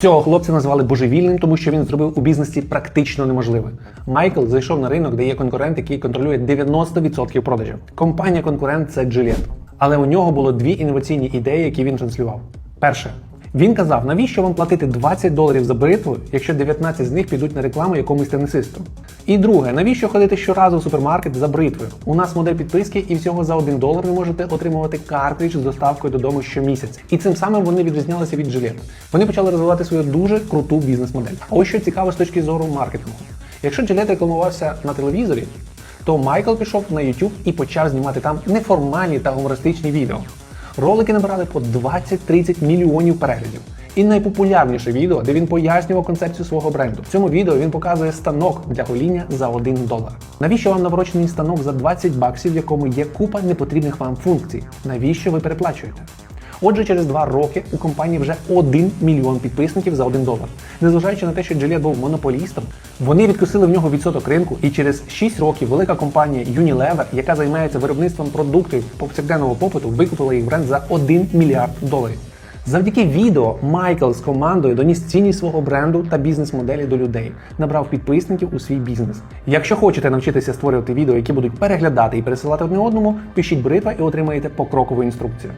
Цього хлопця назвали божевільним, тому що він зробив у бізнесі практично неможливе. Майкл зайшов на ринок, де є конкурент, який контролює 90% продажів. Компанія конкурент це Gillette. Але у нього було дві інноваційні ідеї, які він транслював. Перше. Він казав, навіщо вам платити 20 доларів за бритву, якщо 19 з них підуть на рекламу якомусь тенісисту? І друге, навіщо ходити щоразу в супермаркет за бритвою? У нас модель підписки, і всього за 1 долар ви можете отримувати картридж з доставкою додому щомісяця. І цим самим вони відрізнялися від Gillette. Вони почали розвивати свою дуже круту бізнес-модель. А ось що цікаво з точки зору маркетингу. Якщо Gillette рекламувався на телевізорі, то Майкл пішов на YouTube і почав знімати там неформальні та гумористичні відео. Ролики набирали по 20-30 мільйонів переглядів. І найпопулярніше відео, де він пояснював концепцію свого бренду. В цьому відео він показує станок для гоління за 1 долар. Навіщо вам наворочений станок за 20 баксів, в якому є купа непотрібних вам функцій? Навіщо ви переплачуєте? Отже, через два роки у компанії вже 1 мільйон підписників за 1 долар. Незважаючи на те, що Gillette був монополістом, вони відкусили в нього відсоток ринку, і через 6 років велика компанія Unilever, яка займається виробництвом продуктів повсякденного попиту, викупила їх бренд за 1 мільярд доларів. Завдяки відео Майкл з командою доніс цінність свого бренду та бізнес-моделі до людей, набрав підписників у свій бізнес. Якщо хочете навчитися створювати відео, які будуть переглядати і пересилати одне одному, пишіть бритва і отримаєте покрокову інструкцію.